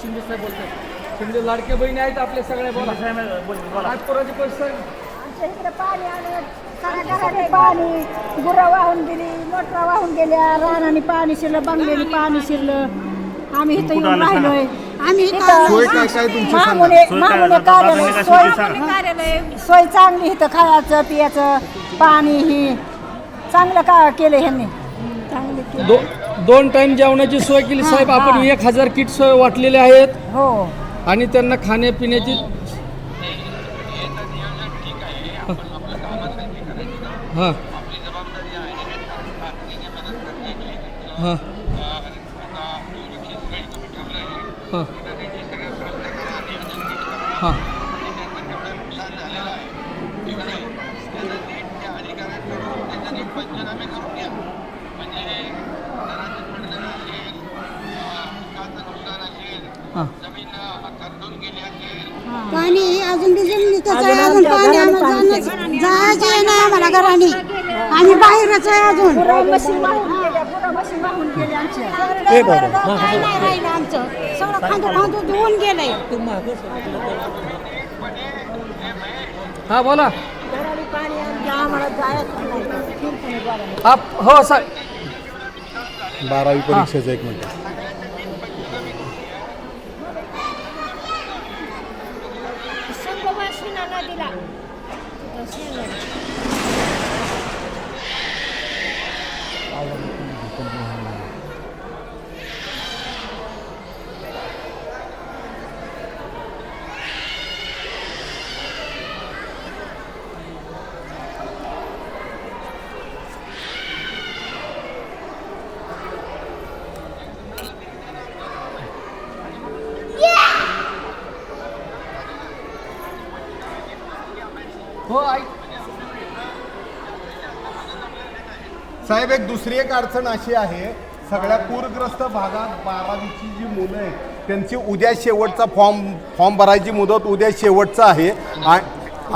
शिंदे साहेब बोलतात शिंदे लाडके बहिणी आहेत. आपल्या सगळ्या बोला आज आमच्या इकडे पाणी आलं सगळ्या घराने पाणी गुरं वाहून गेली मोटरा वाहून गेल्या रानाने पाणी शिरलं बंगल्याने पाणी शिरलं. आम्ही इथं येऊन राहिलोय. आम्ही सोय काय काय तुमची सांगा? सोय? कार्यालय चांगली इथं खायचं पियाचं पाणी ही. चांगलं का केलं ह्यांनी? चांगली केली. दो दोन टाइम जेवणाची सोय केली. साहेब आपण एक हजार किट सोय वाटलेले आहेत. हो. आणि त्यांना खाण्यापिण्याची हां. हां. हां. हां. हां. पाणी अजून अजून पाणी आम्हाला जायचं आहे ना आम्हाला घराने. आम्ही बाहेरच आहे अजून. नाही आमचं. सगळं खांदू खांदू धुवून गेलंय हां बोला. आप हो साहेब बारावी परीक्षेचं एक मिनिट. संगमाशीना हो ऐक साहेब एक दुसरी एक अडचण अशी आहे सगळ्या पूरग्रस्त भागात बारावीची जी मुलं आहेत त्यांची उद्या शेवटचा फॉर्म फॉर्म भरायची मुदत उद्या शेवटचा आहे. आ-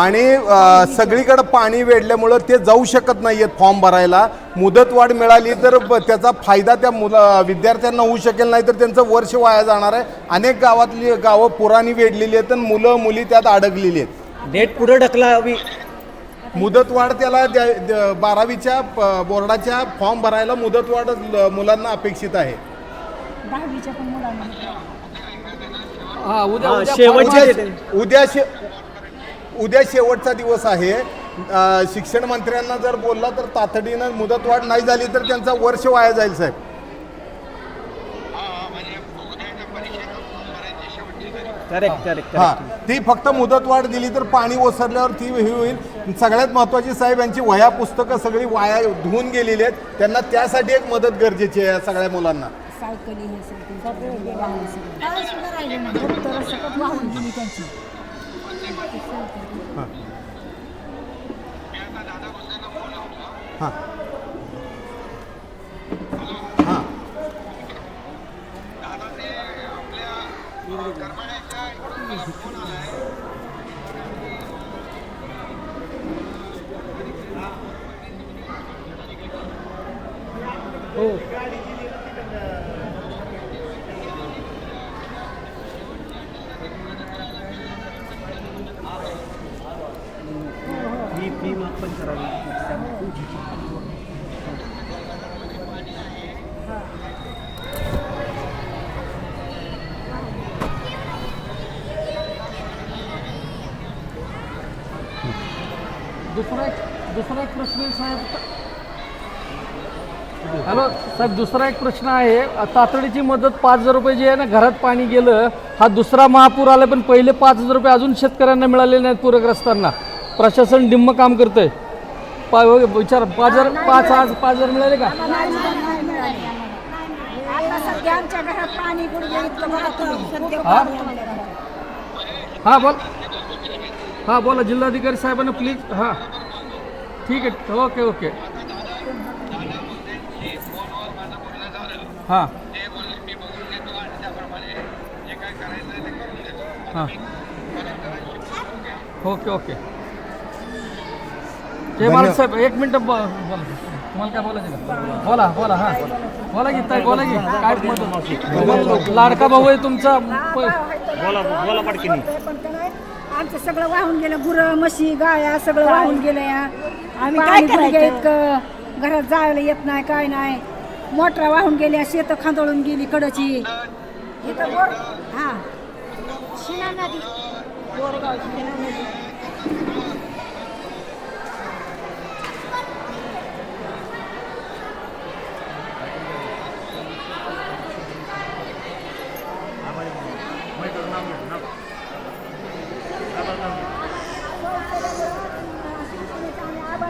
आणि सगळीकडं सगळीकडे पाणी वेढल्यामुळं ते जाऊ शकत नाही आहेत फॉर्म भरायला. मुदतवाढ मिळाली तर ब- त्याचा फायदा त्या मुलं विद्यार्थ्यांना होऊ शकेल नाही तर त्यांचं वर्ष वाया जाणार आहे. अनेक गावातली गावं पुराणी वेढलेली आहेत आणि मुलं मुली त्यात अडकलेली आहेत. डेट पुढे ढकलावी. मुदतवाढ त्याला द्या- द- बारावीच्या प- बोर्डाच्या फॉर्म भरायला मुदतवाढ ल- मुलांना अपेक्षित आहे. दहावीच्या पण मुलांना. हा उद्या हा, उद्या शे उद्या शेवटचा दिवस आहे. अ, शिक्षण मंत्र्यांना जर बोलला तर तातडीनं मुदतवाढ नाही झाली तर त्यांचा वर्ष वाया जाईल साहेब. करेक्ट करेक्ट हा. ती फक्त मुदतवाढ दिली तर पाणी ओसरल्यावर ती ही होईल. सगळ्यात महत्त्वाची साहेब यांची वह्या पुस्तकं सगळी वाया धुवून गेलेली आहेत. त्यांना त्यासाठी एक मदत गरजेची आहे या सगळ्या मुलांना. सायकली हे सगळं वाहून गेली त्यांची. हां. हां. हो ही फी माफ पण करावी दुसरा एक दुसरा एक प्रश्न आहे साहेब. हॅलो साहेब दुसरा एक प्रश्न आहे. तातडीची मदत पाच हजार रुपये जी आहे ना घरात पाणी गेलं हा दुसरा महापूर आला पण पहिले पाच हजार रुपये अजून शेतकऱ्यांना मिळालेले नाहीत पूरग्रस्तांना. प्रशासन डिम्म काम करतंय. पा विचार पाच हजार पाच आज पाच हजार मिळाले का? हा? हां बोल. हां बोला जिल्हाधिकारी साहेबांना प्लीज हां. ठीक आहे ओके ओके हां. हां. ओके ओके जय महाराज साहेब एक मिनिट बोला. तुम्हाला काय बोलायचं का? बोला बोला हा. बोला की ताई बोला की. काय मदत? लाडका भाऊ आहे तुमचा. बोला बोला आमचं सगळं वाहून गेलं. गुरं म्हशी गाया सगळं वाहून गेलं या. आम्ही काय करायचं? इतकं घरात जायला येत नाही काय नाही. मोटरा वाहून गेल्या शेत खांदळून गेली कडची. इथं बोर? हा. शिना नदी. बोरगाव शिना नदी.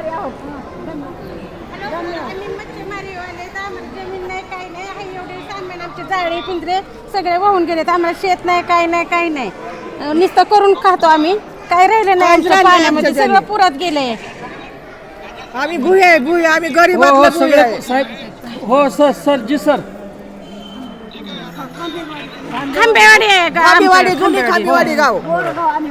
आम्ही आभारी आहोत धन्यवाद. आम्ही मच्छीमारीवाले तर आम्हाला जमीन नाही काही नाही. आहे एवढे सामान. आमचे जाळे पिंजरे सगळे वाहून गेलेत. आम्हाला शेत नाही काही नाही काही नाही. नुसतं करून खातो आम्ही. काय राहिलं नाही आमच्या पाण्यामध्ये. सगळं पुरात गेलंय. आम्ही भुई आहे भुई आम्ही हो हो सगळे आहे. साहेब. हो sir sir ji sir. Khambewadi आहे का खांबेवाडी? जुनी खांबेवाडी गाव. बोरगाव आम्ही